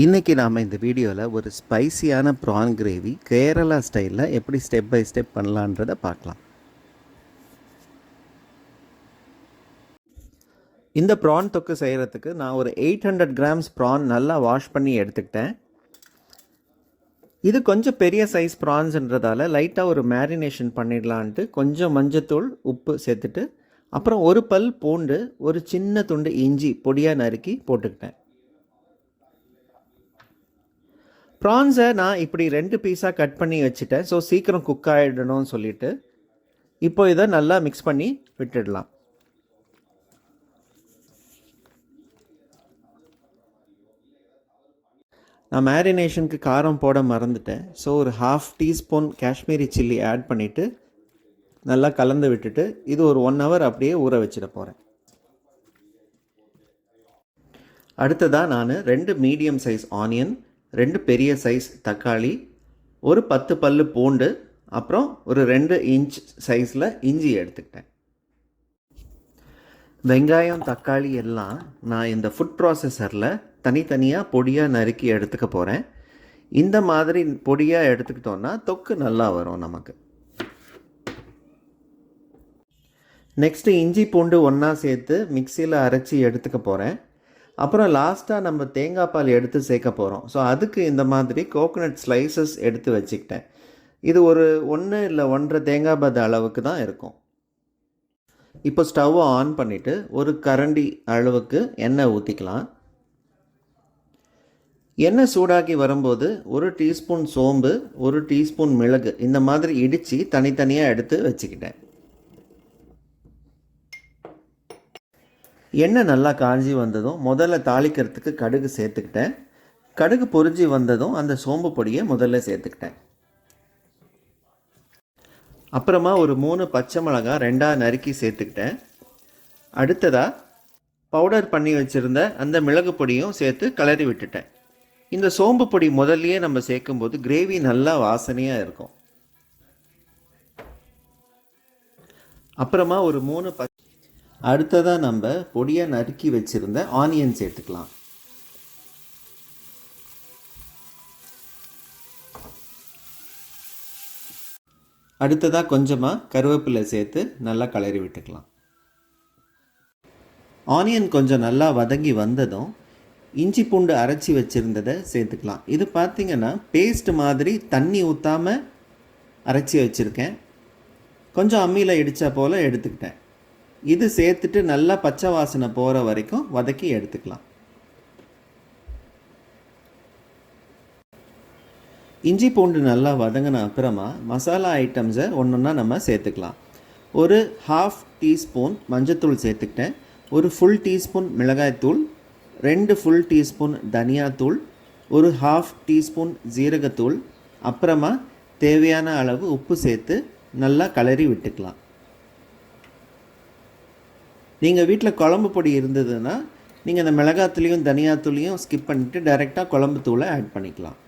இன்றைக்கி நாம் இந்த வீடியோவில் ஒரு ஸ்பைசியான ப்ரான் கிரேவி கேரளா ஸ்டைலில் எப்படி ஸ்டெப் பை ஸ்டெப் பண்ணலான்றதை பார்க்கலாம். இந்த ப்ரான் தொக்கு செய்கிறதுக்கு நான் ஒரு எயிட் ஹண்ட்ரட் கிராம்ஸ் ப்ரான் நல்லா வாஷ் பண்ணி எடுத்துக்கிட்டேன். இது கொஞ்சம் பெரிய சைஸ் ப்ரான்ஸ்ன்றதால லைட்டாக ஒரு மேரினேஷன் பண்ணிடலான்ட்டு கொஞ்சம் மஞ்சத்தூள் உப்பு சேர்த்துட்டு அப்புறம் ஒரு பல் பூண்டு ஒரு சின்ன துண்டு இஞ்சி பொடியாக நறுக்கி போட்டுக்கிட்டேன். ப்ரான்ஸை நான் இப்படி ரெண்டு பீஸாக கட் பண்ணி வச்சுட்டேன். ஸோ சீக்கிரம் குக் ஆகிடணும்னு சொல்லிட்டு இப்போ இதை நல்லா மிக்ஸ் பண்ணி விட்டுடலாம். நான் மேரினேஷனுக்கு காரம் போட மறந்துட்டேன். ஸோ ஒரு half teaspoon Kashmiri chilli add பண்ணிவிட்டு நல்லா கலந்து விட்டுட்டு இது ஒரு ஒன் ஹவர் அப்படியே ஊற வச்சிட போகிறேன் அடுத்ததாக நான் ரெண்டு மீடியம் சைஸ் ஆனியன் ரெண்டு பெரிய சைஸ் தக்காளி ஒரு பத்து பல் பூண்டு அப்புறம் ஒரு ரெண்டு இன்ச் சைஸில் இஞ்சி எடுத்துக்கிட்டேன். வெங்காயம் தக்காளி எல்லாம் நான் இந்த ஃபுட் ப்ராசஸரில் தனித்தனியாக பொடியாக நறுக்கி எடுத்துக்க போகிறேன் இந்த மாதிரி பொடியாக எடுத்துக்கிட்டோன்னா தொக்கு நல்லா வரும் நமக்கு. நெக்ஸ்ட்டு இஞ்சி பூண்டு ஒன்றா சேர்த்து மிக்சியில் அரைச்சி எடுத்துக்க போகிறேன் அப்புறம் லாஸ்ட்டாக நம்ம தேங்காய் பால் எடுத்து சேர்க்க போகிறோம் ஸோ அதுக்கு இந்த மாதிரி கோகோனட் ஸ்லைசஸ் எடுத்து வச்சுக்கிட்டேன். இது ஒரு ஒன்று இல்லை ஒன்றரை தேங்காய் பாத் அளவுக்கு தான் இருக்கும். இப்போ ஸ்டவ்வை ஆன் பண்ணிவிட்டு ஒரு கரண்டி அளவுக்கு எண்ணெய் ஊற்றிக்கலாம் எண்ணெய் சூடாக்கி வரும்போது ஒரு டீஸ்பூன் சோம்பு ஒரு டீஸ்பூன் மிளகு இந்த மாதிரி இடித்து தனித்தனியாக எடுத்து வச்சுக்கிட்டேன். எண்ணெய் நல்லா காஞ்சி வந்ததும் முதல்ல தாளிக்கிறதுக்கு கடுகு சேர்த்துக்கிட்டேன். கடுகு பொறிஞ்சி வந்ததும் அந்த சோம்பு பொடியை முதல்ல சேர்த்துக்கிட்டேன். அப்புறமா ஒரு மூணு பச்சை மிளகா ரெண்டாக நறுக்கி சேர்த்துக்கிட்டேன். அடுத்ததாக பவுடர் பண்ணி வச்சுருந்த அந்த மிளகு பொடியும் சேர்த்து கிளறி விட்டுட்டேன். இந்த சோம்பு பொடி முதல்லையே நம்ம சேர்க்கும்போது கிரேவி நல்லா வாசனையாக இருக்கும். அப்புறமா ஒரு மூணு ப அடுத்ததாக நம்ம பொடியாக நறுக்கி வச்சுருந்த ஆனியன் சேர்த்துக்கலாம். அடுத்ததாக கொஞ்சமாக கருவேப்பிலை சேர்த்து நல்லா கலரி விட்டுக்கலாம். ஆனியன் கொஞ்சம் நல்லா வதங்கி வந்ததும் இஞ்சி பூண்டு அரைச்சி வச்சுருந்ததை சேர்த்துக்கலாம். இது பார்த்திங்கன்னா பேஸ்ட் மாதிரி தண்ணி ஊற்றாமல் அரைச்சி வச்சுருக்கேன். கொஞ்சம் அம்மியில் இடித்தா போல் எடுத்துக்கிட்டேன். இது சேர்த்துட்டு நல்லா பச்சை வாசனை போகிற வரைக்கும் வதக்கி எடுத்துக்கலாம். இஞ்சி பூண்டு நல்லா வதங்கின அப்புறமா மசாலா ஐட்டம்ஸை ஒன்று ஒன்றா நம்ம சேர்த்துக்கலாம். ஒரு ஹாஃப் டீஸ்பூன் மஞ்சத்தூள் சேர்த்துக்கிட்டேன். ஒரு ஃபுல் டீஸ்பூன் மிளகாய்த்தூள் ரெண்டு ஃபுல் டீஸ்பூன் தனியாத்தூள் ஒரு ஹாஃப் டீஸ்பூன் ஜீரகத்தூள் அப்புறமா தேவையான அளவு உப்பு சேர்த்து நல்லா கலரி விட்டுக்கலாம். நீங்கள் வீட்டில் குழம்பு பொடி இருந்ததுன்னா நீங்கள் அந்த மிளகாத்துலேயும் தனியாத்தூளையும் ஸ்கிப் பண்ணிவிட்டு டைரெக்டாக குழம்பு தூளை ஆட் பண்ணிக்கலாம்.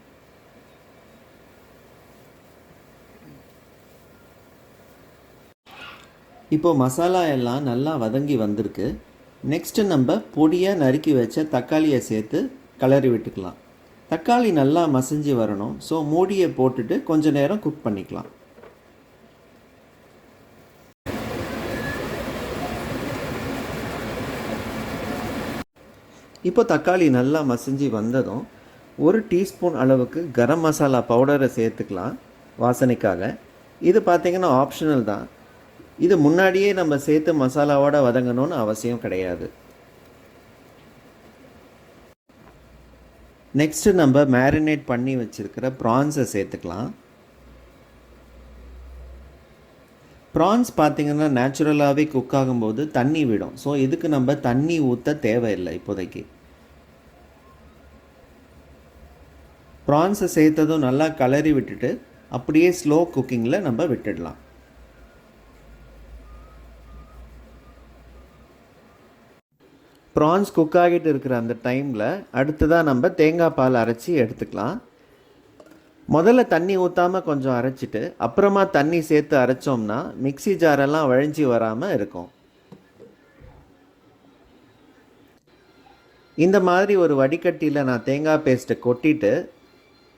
இப்போது மசாலா எல்லாம் நல்லா வதங்கி வந்திருக்கு. நெக்ஸ்ட்டு நம்ம பொடியாக நறுக்கி வச்ச தக்காளியை சேர்த்து கலரி விட்டுக்கலாம். தக்காளி நல்லா மசிஞ்சு வரணும். ஸோ மூடியை போட்டுட்டு கொஞ்சம் நேரம் குக் பண்ணிக்கலாம். இப்போ தக்காளி நல்லா மசிஞ்சு வந்ததும் ஒரு டீஸ்பூன் அளவுக்கு கரம் மசாலா பவுடரை சேர்த்துக்கலாம் வாசனைக்காக. இது பார்த்திங்கன்னா ஆப்ஷனல் தான். இது முன்னாடியே நம்ம சேர்த்து மசாலாவோட வதங்கணும்னு அவசியம் கிடையாது. நெக்ஸ்ட்டு நம்ம மேரினேட் பண்ணி வச்சுருக்கிற ப்ரான்ஸை சேர்த்துக்கலாம். ப்ரான்ஸ் பார்த்திங்கன்னா நேச்சுரலாகவே குக் ஆகும்போது தண்ணி விடும். ஸோ இதுக்கு நம்ம தண்ணி ஊற்ற தேவையில்லை இப்போதைக்கு. ப்ரான்ஸை சேர்த்ததும் நல்லா கலரி விட்டுட்டு அப்படியே ஸ்லோ குக்கிங்கில் நம்ம விட்டுடலாம். ப்ரான்ஸ் குக் ஆகிட்டு இருக்கிற அந்த டைமில் அடுத்ததாக நம்ம தேங்காய் பால் அரைச்சி எடுத்துக்கலாம். முதல்ல தண்ணி ஊற்றாமல் கொஞ்சம் அரைச்சிட்டு அப்புறமா தண்ணி சேர்த்து அரைச்சோம்னா மிக்சி ஜாரெல்லாம் வழிஞ்சி வராமல் இருக்கும். இந்த மாதிரி ஒரு வடிகட்டியில் நான் தேங்காய் பேஸ்ட்டை கொட்டிட்டு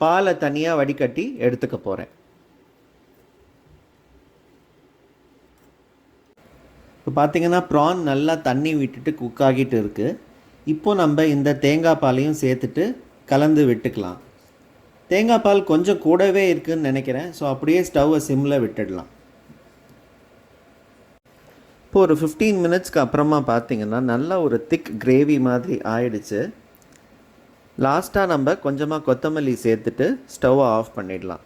பாலை தனியாக வடிகட்டி எடுத்துக்க போகிறேன் இப்போ பார்த்தீங்கன்னா ப்ரான் நல்லா தண்ணி விட்டுட்டு குக் ஆகிட்டு இருக்குது இப்போ நம்ம இந்த தேங்காய் பாலையும் சேர்த்துட்டு கலந்து விட்டுக்கலாம். தேங்காய் பால் கொஞ்சம் கூடவே இருக்குதுன்னு நினைக்கிறேன். ஸோ அப்படியே ஸ்டவ்வை சிம்மில் விட்டுடலாம். இப்போ ஒரு ஃபிஃப்டீன் மினிட்ஸ்க்கு அப்புறமா பார்த்தீங்கன்னா நல்லா ஒரு திக் கிரேவி மாதிரி ஆயிடுச்சு. லாஸ்ட்டாக நம்ம கொஞ்சமாக கொத்தமல்லி சேர்த்துட்டு ஸ்டவ்வை ஆஃப் பண்ணிடலாம்.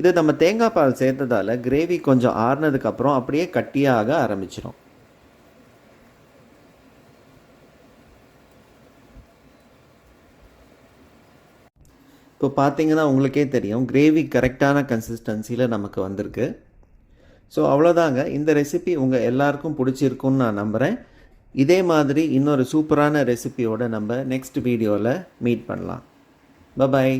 இது நம்ம தேங்காய் பால் சேர்த்ததால் கிரேவி கொஞ்சம் ஆறுனதுக்கப்புறம் அப்படியே கட்டியாக ஆரம்பிச்சிடும் இப்போ பார்த்தீங்கன்னா உங்களுக்கே தெரியும் கிரேவி கரெக்டான கன்சிஸ்டன்சியில் நமக்கு வந்திருக்கு. ஸோ அவ்வளோதாங்க இந்த ரெசிபி உங்கள் எல்லாருக்கும் பிடிச்சிருக்குன்னு நான் நம்புகிறேன் இதே மாதிரி இன்னொரு சூப்பரான ரெசிபியோடு நம்ம நெக்ஸ்ட் வீடியோவில் மீட் பண்ணலாம். பபாய்